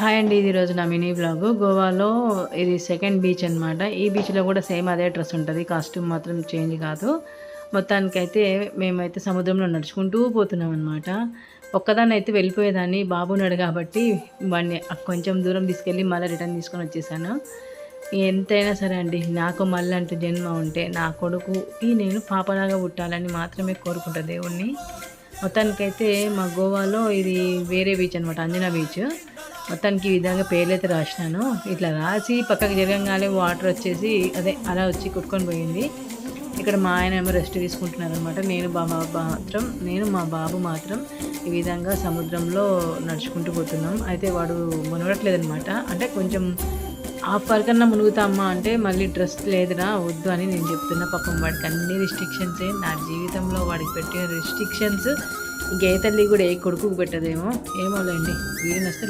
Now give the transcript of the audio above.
Hi అండి ఇది రోజు నా మినీ బ్లాగ్. గోవాలో ఇది సెకండ్ బీచ్ అనమాట ఈ బీచ్లో కూడా సేమ్ అదే డ్రెస్ ఉంటుంది. కాస్ట్యూమ్ మాత్రం చేంజ్ కాదు. మొత్తానికైతే మేమైతే సముద్రంలో నడుచుకుంటూ పోతున్నాం అనమాట ఒక్కదాన్ని అయితే వెళ్ళిపోయేదాన్ని. బాబు ఉన్నాడు కాబట్టి వాడిని కొంచెం దూరం తీసుకెళ్ళి మళ్ళీ రిటర్న్ తీసుకొని వచ్చేసాను. ఎంతైనా సరే అండి నాకు మళ్ళీ అంటూ జన్మ ఉంటే నా కొడుకుకి నేను పాపలాగా పుట్టాలని మాత్రమే కోరుకుంటా దేవుణ్ణి. మొత్తానికైతే మా గోవాలో ఇది వేరే బీచ్ అనమాట అంజనా బీచ్ మొత్తానికి ఈ విధంగా పేర్లైతే రాసినాను. ఇట్లా రాసి పక్కకి జరగంగానే వాటర్ వచ్చేసి అదే అలా వచ్చి కొట్టుకొని పోయింది. ఇక్కడ మా ఆయన ఏమో రెస్ట్ తీసుకుంటున్నారు అనమాట నేను బాబా మాత్రం నేను మా బాబు మాత్రం ఈ విధంగా సముద్రంలో నడుచుకుంటూ పోతున్నాం. అయితే వాడు మునగట్లేదనమాట అంటే కొంచెం హాఫ్ వరకన్నా మునుగుతామా అంటే మళ్ళీ డ్రెస్ లేదురా వద్దు అని నేను చెప్తున్నా. పాపం వాడికి అన్ని రిస్ట్రిక్షన్సే నా జీవితంలో వాడికి పెట్టిన రిస్ట్రిక్షన్స్ ఇంకే తల్లి కూడా ఏ కొడుకు పెట్టదేమో. ఏమోలేండి. వీడిని వస్తే